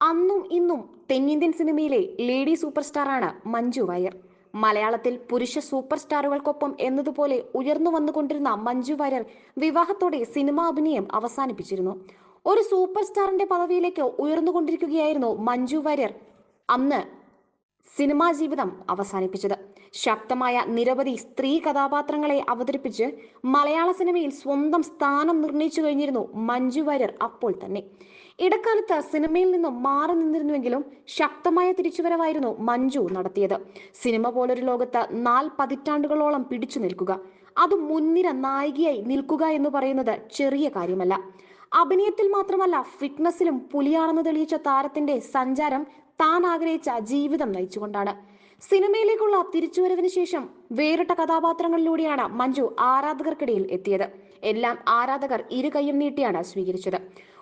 അന്നും ഇന്നും തെന്നിന്ത്യൻ സിനിമയിലെ ലേഡി സൂപ്പർ സ്റ്റാറാണ് മഞ്ജു വാര്യർ. മലയാളത്തിൽ പുരുഷ സൂപ്പർ സ്റ്റാറുകൾക്കൊപ്പം എന്നതുപോലെ ഉയർന്നു വന്നുകൊണ്ടിരുന്ന മഞ്ജു വാര്യർ വിവാഹത്തോടെ സിനിമാ അഭിനയം അവസാനിപ്പിച്ചിരുന്നു. ഒരു സൂപ്പർ സ്റ്റാറിന്റെ പദവിയിലേക്ക് ഉയർന്നുകൊണ്ടിരിക്കുകയായിരുന്നു മഞ്ജു വാര്യർ അന്ന് സിനിമാ ജീവിതം അവസാനിപ്പിച്ചത്. ശക്തമായ നിരവധി സ്ത്രീ കഥാപാത്രങ്ങളെ അവതരിപ്പിച്ച് മലയാള സിനിമയിൽ സ്വന്തം സ്ഥാനം നിർണയിച്ചു കഴിഞ്ഞിരുന്നു മഞ്ജു വാര്യർ അപ്പോൾ തന്നെ. ഇടക്കാലത്ത് സിനിമയിൽ നിന്നും മാറി നിന്നിരുന്നുവെങ്കിലും ശക്തമായ തിരിച്ചുവരവായിരുന്നു മഞ്ജു നടത്തിയത്. സിനിമ പോലൊരു ലോകത്ത് നാല് പതിറ്റാണ്ടുകളോളം പിടിച്ചു നിൽക്കുക അത് മുൻനിര നായികയായി നിൽക്കുക എന്ന് പറയുന്നത് ചെറിയ കാര്യമല്ല. അഭിനയത്തിൽ മാത്രമല്ല ഫിറ്റ്നസിലും പുലിയാണെന്ന് തെളിയിച്ച താരത്തിന്റെ സഞ്ചാരം താൻ ആഗ്രഹിച്ച ജീവിതം നയിച്ചുകൊണ്ടാണ്. സിനിമയിലേക്കുള്ള തിരിച്ചുവരവിന് ശേഷം വേറിട്ട കഥാപാത്രങ്ങളിലൂടെയാണ് മഞ്ജു ആരാധകർക്കിടയിൽ എത്തിയത്. എല്ലാം ആരാധകർ ഇരു കൈയും നീട്ടിയാണ് സ്വീകരിച്ചത്.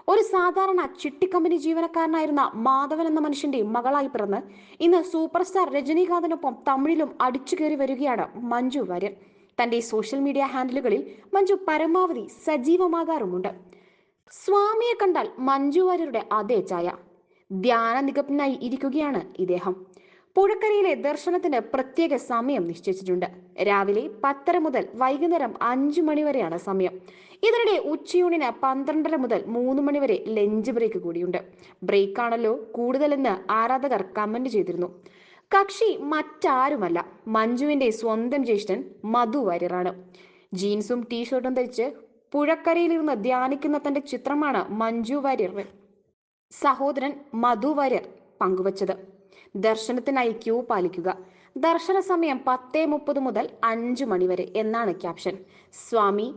ഒരു സാധാരണ ചിട്ടി കമ്പനി ജീവനക്കാരനായിരുന്ന മാധവൻ എന്ന മനുഷ്യന്റെ മകളായി പിറന്ന് ഇന്ന് സൂപ്പർ സ്റ്റാർ രജനീകാന്തിനൊപ്പം തമിഴിലും അടിച്ചു കയറി വരികയാണ് മഞ്ജു വാര്യർ. തന്റെ സോഷ്യൽ മീഡിയ ഹാൻഡിലുകളിൽ മഞ്ജു പരമാവധി സജീവമാകാറുമുണ്ട്. സ്വാമിയെ കണ്ടാൽ മഞ്ജു വാര്യരുടെ അതേ ചായ ധ്യാന നിഗപ്പനായി ഇരിക്കുകയാണ് ഇദ്ദേഹം. പുഴക്കരയിലെ ദർശനത്തിന് പ്രത്യേക സമയം നിശ്ചയിച്ചിട്ടുണ്ട്. രാവിലെ പത്തര മുതൽ വൈകുന്നേരം അഞ്ചു മണിവരെയാണ് സമയം. ഇതിനിടെ ഉച്ചയൂണിന് പന്ത്രണ്ടര മുതൽ മൂന്ന് മണിവരെ ലഞ്ച് ബ്രേക്ക് കൂടിയുണ്ട്. ബ്രേക്ക് ആണല്ലോ കൂടുതലെന്ന് ആരാധകർ കമന്റ് ചെയ്തിരുന്നു. കക്ഷി മറ്റാരുമല്ല. മഞ്ജുവിന്റെ സ്വന്തം ജ്യേഷ്ഠൻ മധു വാര്യറാണ്. ജീൻസും ടീഷർട്ടും ധരിച്ച് പുഴക്കരയിലിരുന്ന് ധ്യാനിക്കുന്ന തന്റെ ചിത്രമാണ് മഞ്ജു വാര്യർ. സഹോദരൻ മധു വാര്യർ പങ്കുവച്ചത്. ദർശനത്തിനായി ക്യൂ പാലിക്കുക. ദർശന സമയം പത്തേ മുപ്പത് മുതൽ അഞ്ചു മണിവരെ എന്നാണ് ക്യാപ്ഷൻ. സ്വാമി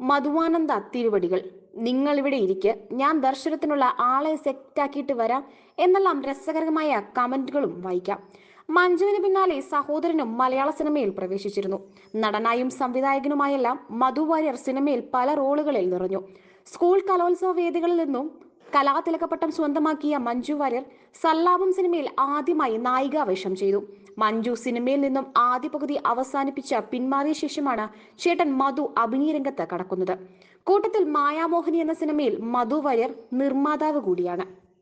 മധുവാനന്ദ തിരുവടികൾ നിങ്ങൾ ഇവിടെ ഇരിക്കുക ഞാൻ ദർശനത്തിനുള്ള ആളെ സെറ്റാക്കിയിട്ട് വരാം എന്നെല്ലാം രസകരമായ കമന്റുകളും വായിക്കാം. മഞ്ജുവിന് പിന്നാലെ സഹോദരനും മലയാള സിനിമയിൽ പ്രവേശിച്ചിരുന്നു. നടനായും സംവിധായകനുമായെല്ലാം മധു വാര്യർ സിനിമയിൽ പല റോളുകളിൽ നിറഞ്ഞു. സ്കൂൾ കലോത്സവ വേദികളിൽ നിന്നും കലാതിലകപ്പട്ടം സ്വന്തമാക്കിയ മഞ്ജു വാര്യർ സല്ലാപം സിനിമയിൽ ആദ്യമായി നായികാവേഷം ചെയ്തു. മഞ്ജു സിനിമയിൽ നിന്നും ആദ്യ പകുതി അവസാനിപ്പിച്ച പിന്മാറിയ ശേഷമാണ് ചേട്ടൻ മധു അഭിനയ രംഗത്ത് കടക്കുന്നത്. കൂട്ടത്തിൽ മായാമോഹിനി എന്ന സിനിമയിൽ മധു വാര്യർ നിർമ്മാതാവ് കൂടിയാണ്.